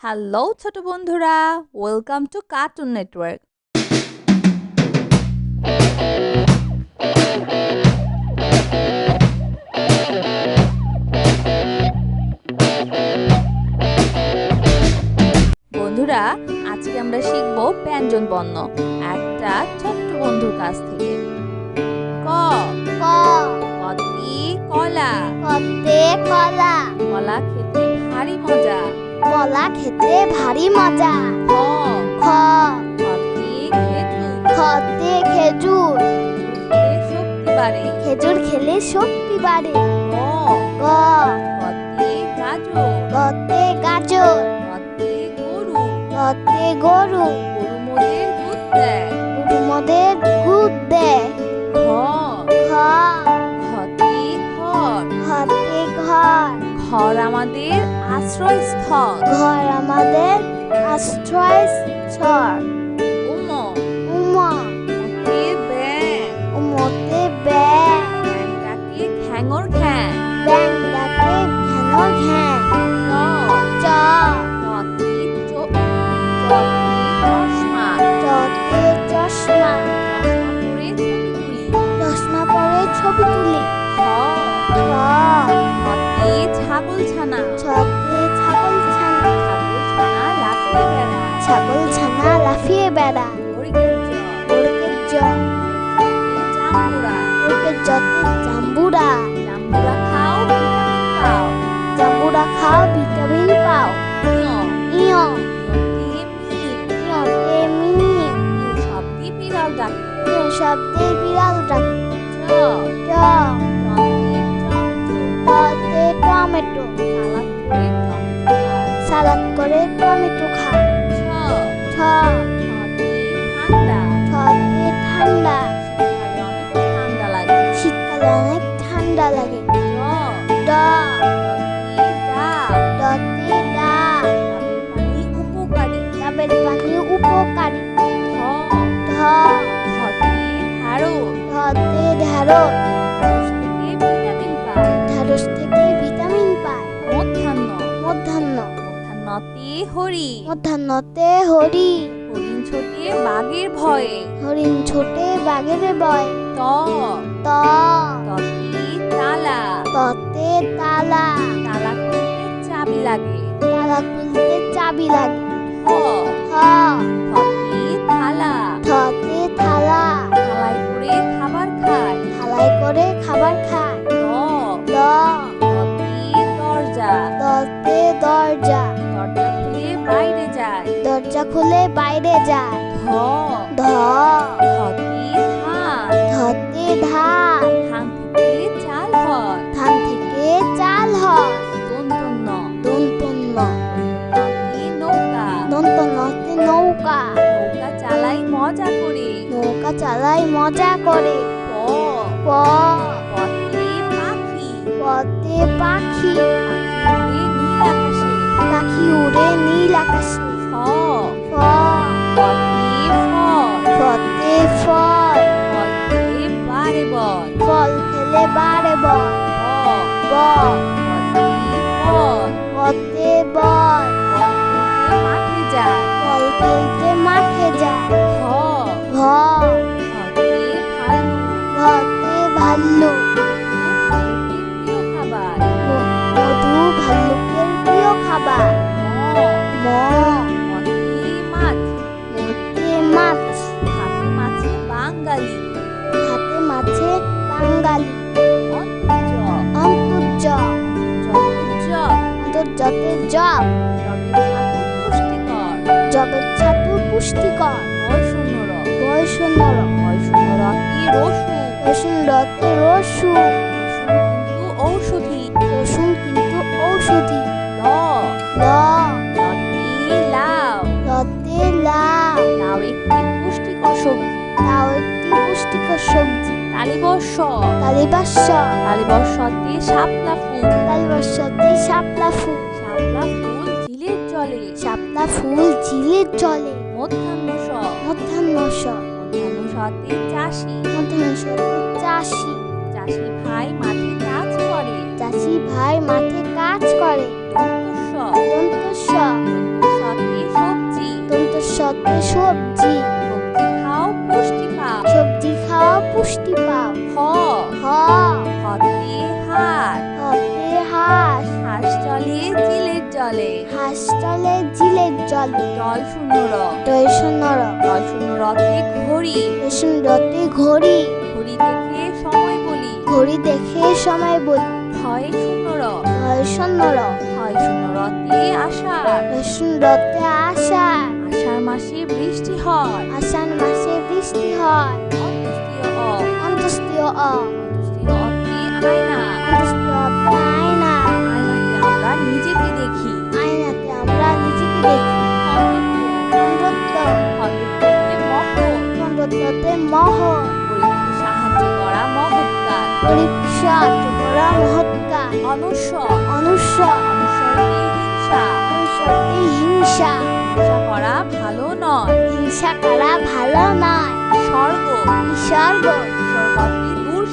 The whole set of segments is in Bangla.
হ্যালো ছোট বন্ধুরা ওয়েলকাম টু কার্টুন নেটওয়ার্ক বন্ধুরা আজকে আমরা শিখব ব্যঞ্জন বর্ণ একটা ছোট্ট বন্ধুর কাছ থেকে। ক। ক। কলা। কলা। কলা খেতে ভারী মজা। কলা খেতে ভারী মজা। খ খেজুর। খতে খেজুর। খেলে শক্তি বাড়ে। গ গতে গাজর। গরু। গতে গরু। মোদের দুধ দেয়। ঘর আমাদের আশ্রয়স্থল ঘর আমাদের আশ্রয় ওরকে জাম্বুরা জাম্বুরা খাও ভিটামিন পাও জাম্বুরা খাও ভিটামিন পাও ইয় বিড়াল ডাকে শব্দে বিড়াল ডাকে টমেটো সালাদ করে টমেটো হরি। মধ্যাহ্নতে হরি। হরিণ ছোটে বাঘের ভয়ে। হরিণ ছোটে বাঘের ভয়। ত। ত। ততে তালা। ততে তালা। তালা খুলতে চাবি লাগে। তালা খুলতে চাবি লাগে। হ। হ। থতে থালা যায় ধ ধ ধতে ধান ধতে ধান ধান থেকে চাল হয়। ধান থেকে চাল হয়। দন্তন্য। দন্তন্য। নতে নৌকা। দন্তন্নতে নৌকা। নৌকা চালাই মজা করে। নৌকা চালাই মজা করে। প। প। পথে পাখি। পথে পাখি। পাখি উড়ে নীল আকাশে। পাখি উড়ে নীল আকাশে। ফ ফ পথে ফল। ফল। খেলে বারে বল। ফল খেলে বারে বল। ব বাঙালি অন্তর্জ অন্তর্জাতের জব জবের ছাতু পুষ্টিকর রসুন রতে রসুন কিন্তু ঔষধি। রসুন কিন্তু ঔষধি। ল। তালিবর্ষ তালিবাস্য তালিবর্ষতে শাপলা ফুল। তালিবাস্যতে শাপলা ফুল। শাপলা ফুল ঝিলের জলে। শাপলা ফুল ঝিলের জলে। মধ্যাহ্ন স মধ্যাহ্ন স মধ্যাহ্ন সতে চাষি। মধ্যাহ্ন সতে চাষি। চাষি ভাই মাঠে কাজ করে। চাষি ভাই মাঠে জলে জল শূন্য র দয় শূন্য র জল শূন্য রতে ঘড়ি। রতে ঘড়ি। ঘড়ি দেখে সময় বলি। ঘড়ি দেখে সময় বলি। হয় শূন্য র দয় শূন্য র হয় শূন্য রতে আষাঢ়। রতে আষাঢ়। আষাঢ় মাসে বৃষ্টি হয়। আষাঢ় মাসে বৃষ্টি হয়। অন্তস্তীয় অ। অন্তস্তীয় অ। অন্তস্তীয় অতে আয়না অন্তস্তীয় অতে আয়না আয়নাতে আমরা নিজেকে দেখি। মহৎকার অনুসর অনুসর হিংসা। হিংসা করা ভালো নয়। হিংসা করা ভালো নয়। স্বর্গ বিসর্গ স্বর্গতে দূর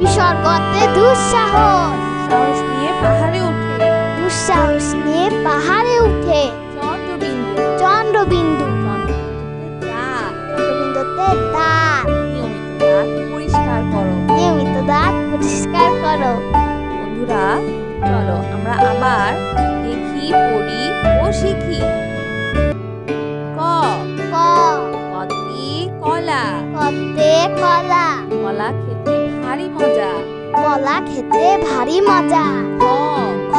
বিসর্গতে দুঃসাহস। সাহস নিয়ে পাহাড়ে ওঠে। দুঃসাহস নিয়ে পাহাড়ে উঠে চন্দ্রবিন্দু। চন্দ্রবিন্দু। চন্দ্রবিন্দুতে দাঁত চন্দ্রবিন্দুতে দাঁত নিয়মিত দাঁত পরিষ্কার করো। নিয়মিত দাঁত পরিষ্কার করো। বন্ধুরা চলো আমরা আবার দেখি পড়ি ও শিখি। ক। ক। কতি কলা। কতে কলা। কলা খেতে ভারী মজা। কলা খেতে ভারী মজা। খ। খ।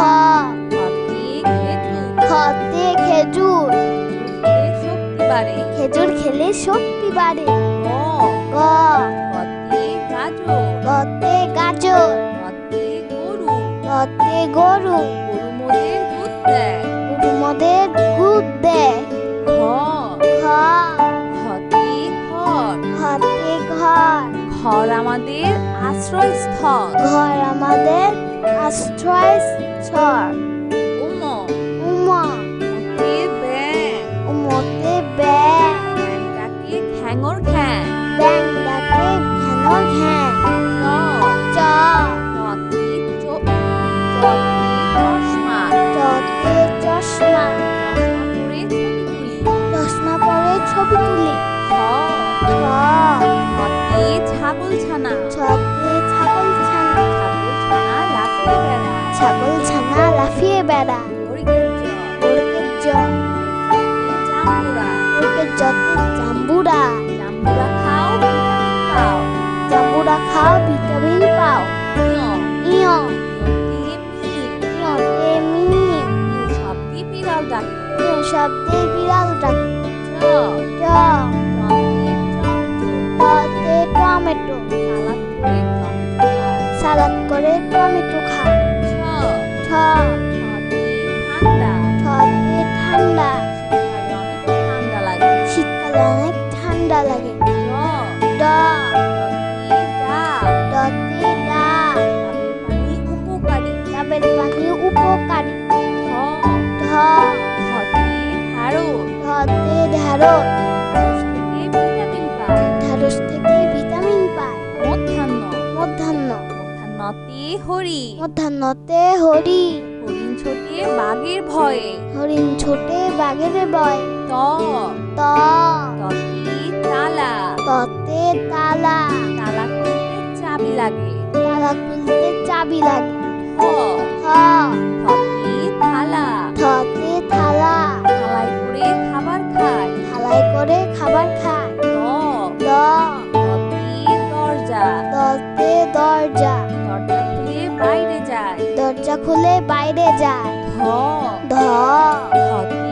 কতি খেজুর। খতে খেজুর। শক্তি বাড়ে। খেজুর খেলে শক্তি বাড়ে। গ। গ। কতি গাজর। গতে গাজর কতি গরু গতে গরু গরু মোদের দুধ দেয়। গরু মদের দুধ দেয়। ঘ খ ঘতি ঘর। ঘতে ঘর। ঘর আমাদের আশ্রয়স্থল। ঘর আমাদের আশ্রয় সালাদ মধ্যাহ্নতে হরি। মধ্যাহ্নতে হরি। হরিণ ছোটে বাঘের ভয়ে। হরিণ ছোটে বাঘের বয় ত। ত। ততে তালা। ততে তালা। তালা খুলতে চাবি লাগে। তালা খুলতে চাবি লাগে। হ। হ। থতে থালা থতে থালা থালায় করে খাবার খায়। থালায় করে খাবার খায়। খুলে বাইরে যায় ধ। ধ। ধতে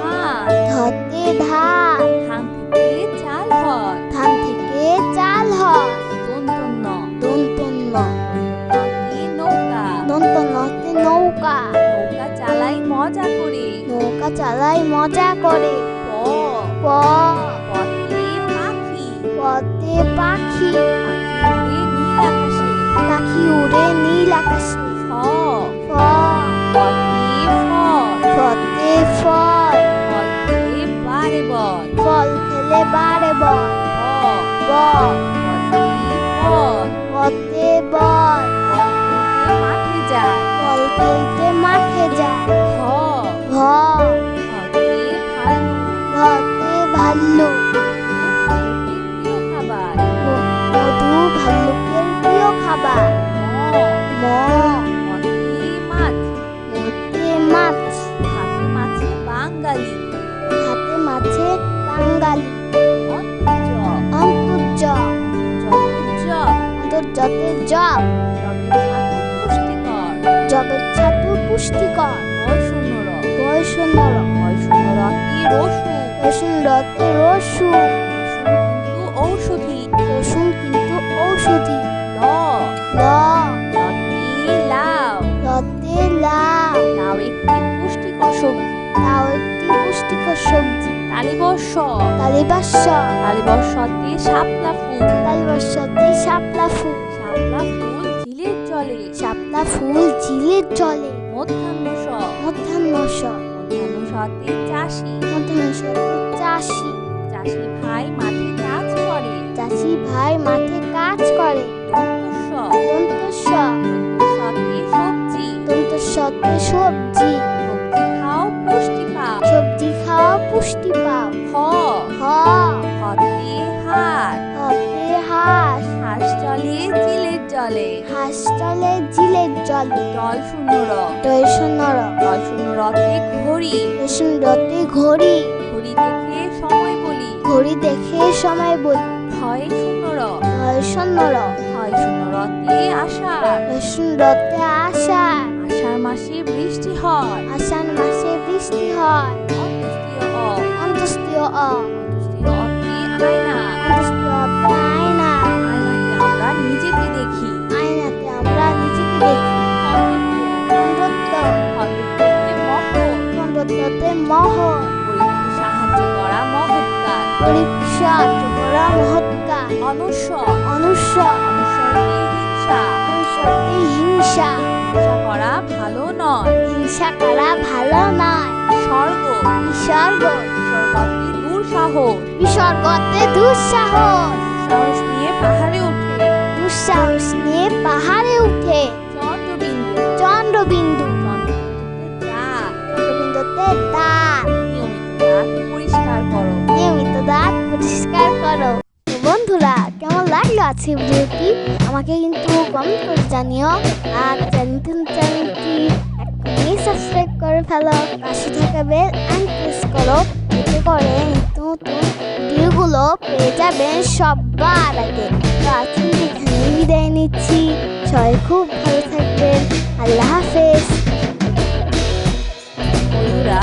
ধান ধতে ধান ধান থেকে চাল হয়। ধান থেকে চাল হয়। দন্তন্য। দন্তন্য। নতে নৌকা। দন্তন্নতে নৌকা। নৌকা চালাই মজা করে। নৌকা চালাই মজা করে। প। প। পথে পাখি। পথে পাখি। পাখি উড়ে নীল আকাশে। পাখি উড়ে নীল আকাশে। ছ ফ পথে ফল ফতে ফল ফল খেলে বারে বল। ফল খেলে বারে বল ব পথে বল মাঠে যায় ফল খেলতে মাঠে যায় ভ ভ ভতে ভাল্লুক ভালুকের প্রিয় খাবার। মধু ভাল্লুকের প্রিয় খাবার। ম। বাঙালি। অন্তর্য অন্তর্য যতর্য জব পুষ্টিকর জবের ছাতু পুষ্টিকর। বয় শূন্য র বয় শূন্যর বয় শূন্য রতি রসু। রসুন রতে রসুন কিন্তু ঔষধি। রসুন কিন্তু ঔষধি ল। লাউ লাউ। লাউ একটি পুষ্টিকর সবজি। তাও একটি পুষ্টিকর সবজি। তালিবর্ষ তালিবাস্য তালিবর্ষতে শাপলা ফুল। তালিবাস্যতে শাপলা ফুল। শাপলা ফুল ঝিলের জলে। শাপলা ফুল ঝিলের জলে। মধ্যাহ্নস মধ্যাহ্নস মধ্যাহ্নসতে চাষি। মধ্যাহ্নসতে চাষি। চাষি ভাই মাঠে কাজ করে। চাষি ভাই মাঠে কাজ করে। দন্তস্ব দন্তস্য দন্তস্বতে সবজি। দন্তস্যতে সবজি। জলে। শূন্য র শূন্য রতে ঘড়ি। রতে ঘড়ি। ঘড়ি দেখে সময় বলি। ঘড়ি দেখে সময় বলি। হয় শূন্য র হয় শূন্য রতে আষাঢ়। রতে আষাঢ়। আষাঢ় মাসে বৃষ্টি হয়। আষাঢ় মাসে বৃষ্টি হয়। অ অ অতে আয়না অতে আমরা নিজেকে দেখি? পরীক্ষা অনুসর হিংসা। অনুসরতে হিংসা। হিংসা করা ভালো নয়। হিংসা করা ভালো নয়। স্বর্গ বিসর্গ দুঃসাহস। বিসর্গতে দুঃসাহস। সাহস নিয়ে পাহাড়ে ওঠে। দুঃসাহস নিয়ে পাহাড়ে উঠে চন্দ্রবিন্দু। চন্দ্রবিন্দু। নিয়মিত দাঁত পরিষ্কার করো। বন্ধুরা, কেমন লাগল আছে ভিডিওটি? আমাকে কিন্তু কমেন্ট করে জানিও। আর চ্যানেলটি চ্যানেলটি এখনই সাবস্ক্রাইব করে ফেলো। পাশে থাকা বেল অ্যান্ড প্রেস করো। এতে করে নতুন নতুন ভিডিওগুলো পেয়ে যাবেন সবার আগে। তো আজকে এখানে বিদায় নিচ্ছি। সবাই খুব ভালো থাকবেন। আল্লাহ হাফেজ। বন্ধুরা